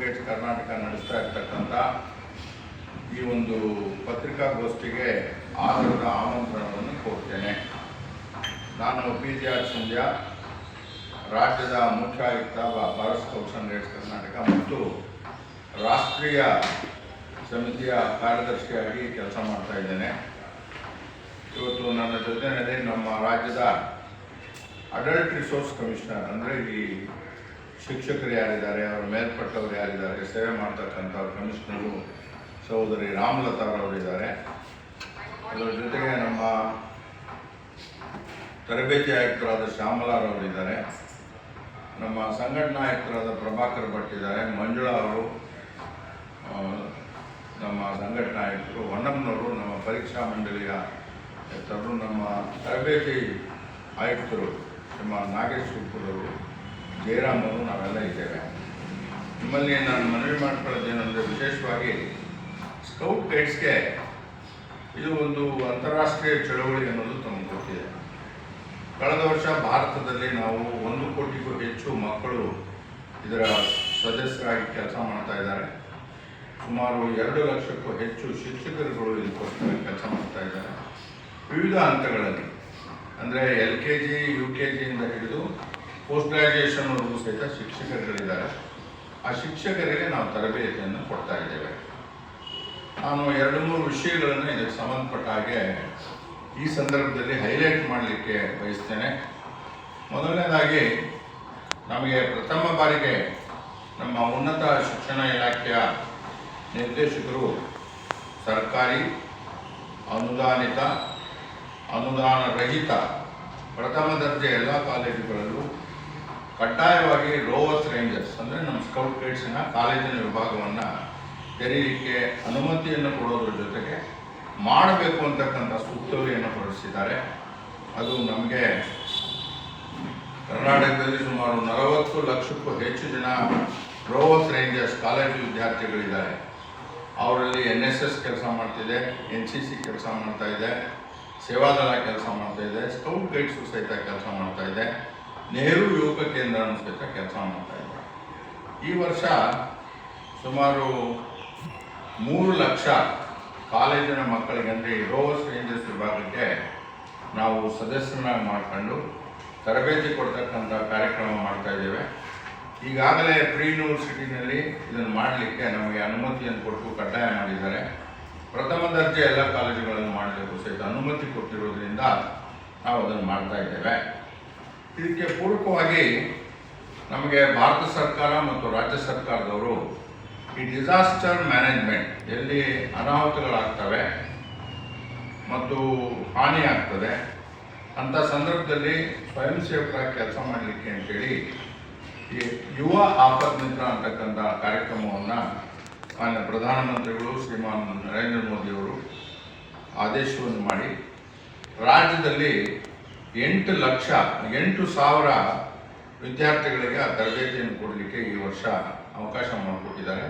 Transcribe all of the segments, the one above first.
Guides Karnataka ನಡೆಸ್ತಾ ಇರ್ತಕ್ಕಂಥ ಈ ಒಂದು ಪತ್ರಿಕಾಗೋಷ್ಠಿಗೆ ಆಧಾರದ ಆಮಂತ್ರಣವನ್ನು ಕೊಡ್ತೇನೆ. ನಾನು ಪಿ ಜಿ ಆರ್. ಸಂಧ್ಯಾ, ರಾಜ್ಯದ ಮುಖ್ಯ ಆಯುಕ್ತ ಭಾರತ್ ಸ್ಕೌಟ್ಸ್ ಕರ್ನಾಟಕ ಮತ್ತು ರಾಷ್ಟ್ರೀಯ ಸಮಿತಿಯ ಕಾರ್ಯದರ್ಶಿಯಾಗಿ ಕೆಲಸ ಮಾಡ್ತಾ ಇದ್ದೇನೆ. ಇವತ್ತು ನನ್ನ ಜೊತೆಯಲ್ಲಿ ನಮ್ಮ ರಾಜ್ಯದ ಅಡಲ್ಟ್ ರಿಸೋರ್ಸ್ ಕಮಿಷನರ್ ಅಂದರೆ ಈ ಶಿಕ್ಷಕರು ಯಾರಿದ್ದಾರೆ, ಅವರ ಮೇಲ್ಪಟ್ಟವರು ಯಾರಿದ್ದಾರೆ, ಸೇವೆ ಮಾಡ್ತಕ್ಕಂಥ ಕಮಿಷನರು ಸಹೋದರಿ ರಾಮಲತಾ ಅವರಿದ್ದಾರೆ. ಅದರ ಜೊತೆಗೆ ನಮ್ಮ ತರಬೇತಿ ಆಯುಕ್ತರಾದ ಶ್ಯಾಮಲಾರವರಿದ್ದಾರೆ ನಮ್ಮ ಸಂಘಟನಾ ಆಯುಕ್ತರಾದ ಪ್ರಭಾಕರ್ ಭಟ್ ಇದ್ದಾರೆ. ಮಂಜುಳಾ ಅವರು ನಮ್ಮ ಸಂಘಟನಾ ಆಯುಕ್ತರು, ಹೊನ್ನಮ್ಮನವರು, ನಮ್ಮ ಪರೀಕ್ಷಾ ಮಂಡಳಿಯ ಆಯುಕ್ತರು ನಮ್ಮ ತರಬೇತಿ ಆಯುಕ್ತರು ನಮ್ಮ ನಾಗೇಶ್ ಅವರು ಜಯರಾಮ್ ಅವರು ನಾವೆಲ್ಲ ಇದ್ದೇವೆ. ನಿಮ್ಮಲ್ಲಿ ನಾನು ಮನವಿ ಮಾಡ್ಕೊಳ್ಳೋದೇನೆಂದರೆ ವಿಶೇಷವಾಗಿ ಸ್ಕೌಟ್ ಗೈಡ್ಸ್ಗೆ ಇದು ಒಂದು ಅಂತಾರಾಷ್ಟ್ರೀಯ ಚಳವಳಿ ಅನ್ನೋದು ತಮಗೆ ಗೊತ್ತಿದೆ. ಕಳೆದ ವರ್ಷ ಭಾರತದಲ್ಲಿ ನಾವು ಒಂದು ಕೋಟಿಗೂ ಹೆಚ್ಚು ಮಕ್ಕಳು ಇದರ ಸದಸ್ಯರಾಗಿ ಕೆಲಸ ಮಾಡ್ತಾ ಇದ್ದಾರೆ. ಸುಮಾರು ಎರಡು ಲಕ್ಷಕ್ಕೂ ಹೆಚ್ಚು ಶಿಕ್ಷಕರುಗಳು ಇದಕ್ಕೋಸ್ಕರ ಕೆಲಸ ಮಾಡ್ತಾ ಇದ್ದಾರೆ. ವಿವಿಧ ಹಂತಗಳಲ್ಲಿ, ಅಂದರೆ L K G, U K ಜಿಯಿಂದ ಹಿಡಿದು ಪೋಸ್ಟ್ ಗ್ರ್ಯಾಜುಯೇಷನ್ವರೆಗೂ ಸಹಿತ ಶಿಕ್ಷಕರುಗಳಿದ್ದಾರೆ. ಆ ಶಿಕ್ಷಕರಿಗೆ ನಾವು ತರಬೇತಿಯನ್ನು ಕೊಡ್ತಾ ಇದ್ದೇವೆ. ನಾನು ಎರಡು ಮೂರು ವಿಷಯಗಳನ್ನು ಇದಕ್ಕೆ ಸಂಬಂಧಪಟ್ಟ ಹಾಗೆ ಈ ಸಂದರ್ಭದಲ್ಲಿ ಹೈಲೈಟ್ ಮಾಡಲಿಕ್ಕೆ ಬಯಸ್ತೇನೆ. ಮೊದಲನೇದಾಗಿ, ನಮಗೆ ಪ್ರಥಮ ಬಾರಿಗೆ ನಮ್ಮ ಉನ್ನತ ಶಿಕ್ಷಣ ಇಲಾಖೆಯ ನಿರ್ದೇಶಕರು ಸರ್ಕಾರಿ, ಅನುದಾನಿತ ಅನುದಾನ ರಹಿತ ಪ್ರಥಮ ದರ್ಜೆ ಎಲ್ಲ ಕಾಲೇಜುಗಳಲ್ಲೂ ಕಡ್ಡಾಯವಾಗಿ ರೋವರ್ಸ್ ರೇಂಜರ್ಸ್ ಅಂದರೆ ನಮ್ಮ ಸ್ಕೌಟ್ ಗೈಡ್ಸಿನ ಕಾಲೇಜಿನ ವಿಭಾಗವನ್ನು ತೆರೆಯಲಿಕ್ಕೆ ಅನುಮತಿಯನ್ನು ಕೊಡೋದ್ರ ಜೊತೆಗೆ ಮಾಡಬೇಕು ಅಂತಕ್ಕಂಥ ಸೂಕ್ತವೆಯನ್ನು ಹೊರಡಿಸಿದ್ದಾರೆ. ಅದು ನಮಗೆ ಕರ್ನಾಟಕದಲ್ಲಿ ಸುಮಾರು ನಲವತ್ತು ಲಕ್ಷಕ್ಕೂ ಹೆಚ್ಚು ಜನ ರೋವರ್ಸ್ ರೇಂಜರ್ಸ್ ಕಾಲೇಜು ವಿದ್ಯಾರ್ಥಿಗಳಿದ್ದಾರೆ. ಅವರಲ್ಲಿ ಎನ್ ಎಸ್ ಎಸ್ ಕೆಲಸ ಮಾಡ್ತಿದೆ ಎನ್ ಸಿ ಸಿ ಕೆಲಸ ಮಾಡ್ತಾ ಇದೆ, ಸೇವಾದಳ ಕೆಲಸ ಮಾಡ್ತಾ ಇದೆ, ಸ್ಕೌಟ್ ಗೈಡ್ಸು ಸಹಿತ ಕೆಲಸ ಮಾಡ್ತಾ ಇದೆ. ನೆಹರು ಯೋಗ ಕೇಂದ್ರ ಸಹಿತ ಕೆಲಸ ಮಾಡ್ತಾ ಈ ವರ್ಷ ಸುಮಾರು ಮೂರು ಲಕ್ಷ ಕಾಲೇಜಿನ ಮಕ್ಕಳಿಗೆ, ಅಂದರೆ ಈ ರೋವರ್ಸ್ ರೇಂಜರ್ಸ್ ವಿಭಾಗಕ್ಕೆ ನಾವು ಸದಸ್ಯರನ್ನಾಗಿ ಮಾಡಿಕೊಂಡು ತರಬೇತಿ ಕೊಡ್ತಕ್ಕಂಥ ಕಾರ್ಯಕ್ರಮ ಮಾಡ್ತಾ ಇದ್ದೇವೆ. ಈಗಾಗಲೇ ಪ್ರೀ ಯೂನಿವರ್ಸಿಟಿನಲ್ಲಿ ಇದನ್ನು ಮಾಡಲಿಕ್ಕೆ ನಮಗೆ ಅನುಮತಿಯನ್ನು ಕೊಟ್ಟು ಕಡ್ಡಾಯ ಮಾಡಿದ್ದಾರೆ. ಪ್ರಥಮ ದರ್ಜೆ ಎಲ್ಲ ಕಾಲೇಜುಗಳನ್ನು ಮಾಡಲಿಕ್ಕೂ ಸಹಿತ ಅನುಮತಿ ಕೊಟ್ಟಿರೋದ್ರಿಂದ ನಾವು ಅದನ್ನು ಮಾಡ್ತಾ ಇದ್ದೇವೆ. ಇದಕ್ಕೆ ಪೂರಕವಾಗಿ ನಮಗೆ ಭಾರತ ಸರ್ಕಾರ ಮತ್ತು ರಾಜ್ಯ ಸರ್ಕಾರದವರು ಈ ಡಿಸಾಸ್ಟರ್ ಮ್ಯಾನೇಜ್ಮೆಂಟ್ ಎಲ್ಲಿ ಅನಾಹುತಗಳಾಗ್ತವೆ ಮತ್ತು ಹಾನಿಯಾಗ್ತದೆ ಅಂಥ ಸಂದರ್ಭದಲ್ಲಿ ಸ್ವಯಂ ಸೇವಕರಾಗಿ ಕೆಲಸ ಮಾಡಲಿಕ್ಕೆ ಅಂತೇಳಿ ಈ ಯುವ ಆಪತ್ ಮಿತ್ರ ಅಂತಕ್ಕಂಥ ಕಾರ್ಯಕ್ರಮವನ್ನು ಮಾನ್ಯ ಪ್ರಧಾನಮಂತ್ರಿಗಳು ಶ್ರೀಮಾನ್ ನರೇಂದ್ರ ಮೋದಿಯವರು ಆದೇಶವನ್ನು ಮಾಡಿ ರಾಜ್ಯದಲ್ಲಿ ಎಂಟು ಲಕ್ಷ, ಎಂಟು ಸಾವಿರ ವಿದ್ಯಾರ್ಥಿಗಳಿಗೆ ಆ ತರಬೇತಿಯನ್ನು ಕೊಡಲಿಕ್ಕೆ ಈ ವರ್ಷ ಅವಕಾಶ ಮಾಡಿಕೊಟ್ಟಿದ್ದಾರೆ.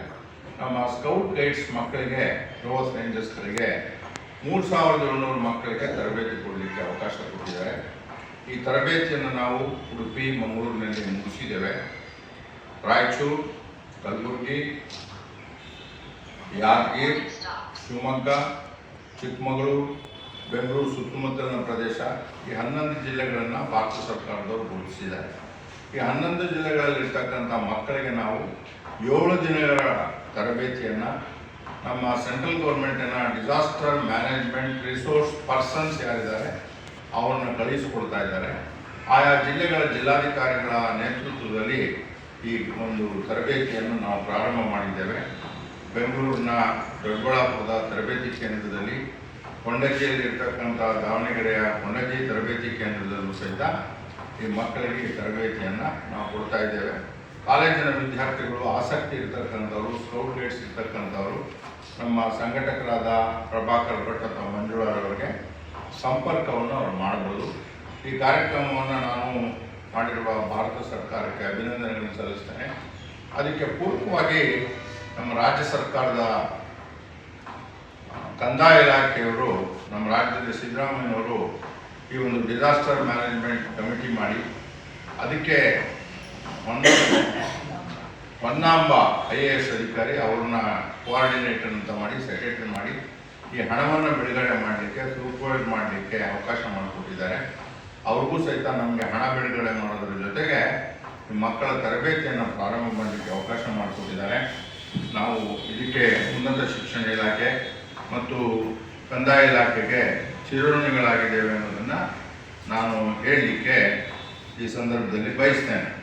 ನಮ್ಮ ಸ್ಕೌಟ್ ಗೈಡ್ಸ್ ಮಕ್ಕಳಿಗೆ, ರೋಸ್ ರೇಂಜರ್ಸ್ಗಳಿಗೆ ಮೂರು ಸಾವಿರದ ಏಳ್ನೂರು ಮಕ್ಕಳಿಗೆ ತರಬೇತಿ ಕೊಡಲಿಕ್ಕೆ ಅವಕಾಶ ಕೊಟ್ಟಿದ್ದಾರೆ. ಈ ತರಬೇತಿಯನ್ನು ನಾವು ಉಡುಪಿ, ಮಂಗಳೂರಿನಲ್ಲಿ ಮುಗಿಸಿದ್ದೇವೆ. ರಾಯಚೂರು, ಕಲಬುರಗಿ, ಯಾದಗಿರಿ, ಶಿವಮೊಗ್ಗ, ಚಿಕ್ಕಮಗಳೂರು ಬೆಂಗಳೂರು ಸುತ್ತಮುತ್ತಲಿನ ಪ್ರದೇಶ ಈ ಹನ್ನೊಂದು ಜಿಲ್ಲೆಗಳನ್ನು ಭಾರತ ಸರ್ಕಾರದವರು ಗುರುತಿಸಿದ್ದಾರೆ. ಈ ಹನ್ನೊಂದು ಜಿಲ್ಲೆಗಳಲ್ಲಿರ್ತಕ್ಕಂಥ ಮಕ್ಕಳಿಗೆ ನಾವು ಏಳು ದಿನಗಳ ತರಬೇತಿಯನ್ನು ನಮ್ಮ ಸೆಂಟ್ರಲ್ ಗೌರ್ಮೆಂಟಿನ ಡಿಸಾಸ್ಟರ್ ಮ್ಯಾನೇಜ್ಮೆಂಟ್ ರಿಸೋರ್ಸ್ ಪರ್ಸನ್ಸ್ ಯಾರಿದ್ದಾರೆ, ಅವರನ್ನ ಕಳಿಸಿಕೊಡ್ತಾ ಇದ್ದಾರೆ. ಆಯಾ ಜಿಲ್ಲೆಗಳ ಜಿಲ್ಲಾಧಿಕಾರಿಗಳ ನೇತೃತ್ವದಲ್ಲಿ ಈ ಒಂದು ತರಬೇತಿಯನ್ನು ನಾವು ಪ್ರಾರಂಭ ಮಾಡಿದ್ದೇವೆ. ಬೆಂಗಳೂರಿನ ದೊಡ್ಡಬಳ್ಳಾಪುರದ ತರಬೇತಿ ಕೇಂದ್ರದಲ್ಲಿ ಇರ್ತಕ್ಕಂಥ ದಾವಣಗೆರೆಯ ಕೊಂಡಜ್ಜಿ ತರಬೇತಿ ಕೇಂದ್ರದಲ್ಲೂ ಸಹಿತ ಈ ಮಕ್ಕಳಿಗೆ ತರಬೇತಿಯನ್ನು ನಾವು ಕೊಡ್ತಾ ಇದ್ದೇವೆ. ಕಾಲೇಜಿನ ವಿದ್ಯಾರ್ಥಿಗಳು ಆಸಕ್ತಿ ಇರ್ತಕ್ಕಂಥವ್ರು, ಸ್ಕೌಟ್ ಗೈಡ್ಸ್ ಇರ್ತಕ್ಕಂಥವ್ರು, ನಮ್ಮ ಸಂಘಟಕರಾದ ಪ್ರಭಾಕರ್ ಭಟ್ ಅಥವಾ ಮಂಜುಳಾರವರಿಗೆ ಸಂಪರ್ಕವನ್ನು ಅವರು ಮಾಡ್ಬೋದು. ಈ ಕಾರ್ಯಕ್ರಮವನ್ನು ನಾನು ಮಾಡಿರುವ ಭಾರತ ಸರ್ಕಾರಕ್ಕೆ ಅಭಿನಂದನೆಗಳನ್ನು ಸಲ್ಲಿಸ್ತೇನೆ. ಅದಕ್ಕೆ ಪೂರ್ವವಾಗಿ ನಮ್ಮ ರಾಜ್ಯ ಸರ್ಕಾರದ ಕಂದಾಯ ಇಲಾಖೆಯವರು, ನಮ್ಮ ರಾಜ್ಯದ ಸಿದ್ದರಾಮಯ್ಯನವರು ಈ ಒಂದು ಡಿಸಾಸ್ಟರ್ ಮ್ಯಾನೇಜ್ಮೆಂಟ್ ಕಮಿಟಿ ಮಾಡಿ, ಅದಕ್ಕೆ ಹೊನ್ನ ಹೊನ್ನಾಂಬ ಐ ಎ ಎಸ್ ಅಧಿಕಾರಿ ಅವ್ರನ್ನ ಕೋಆರ್ಡಿನೇಟರ್ ಅಂತ ಮಾಡಿ ಸೆಕ್ರೆಟರಿ ಮಾಡಿ, ಈ ಹಣವನ್ನು ಬಿಡುಗಡೆ ಮಾಡಲಿಕ್ಕೆ ಸೂಪರ್ವೈಸ್ ಮಾಡಲಿಕ್ಕೆ ಅವಕಾಶ ಮಾಡಿಕೊಟ್ಟಿದ್ದಾರೆ. ಅವ್ರಿಗೂ ಸಹಿತ ನಮಗೆ ಹಣ ಬಿಡುಗಡೆ ಮಾಡೋದ್ರ ಜೊತೆಗೆ ಮಕ್ಕಳ ತರಬೇತಿಯನ್ನು ಪ್ರಾರಂಭ ಮಾಡಲಿಕ್ಕೆ ಅವಕಾಶ ಮಾಡಿಕೊಟ್ಟಿದ್ದಾರೆ. ನಾವು ಇದಕ್ಕೆ ಉನ್ನತ ಶಿಕ್ಷಣ ಇಲಾಖೆ ಮತ್ತು ಕಂದಾಯ ಇಲಾಖೆಗೆ ಚಿರಋಣಿಗಳಾಗಿದ್ದೇವೆ ಅನ್ನೋದನ್ನು ನಾನು ಹೇಳಲಿಕ್ಕೆ ಈ ಸಂದರ್ಭದಲ್ಲಿ ಬಯಸ್ತೇನೆ.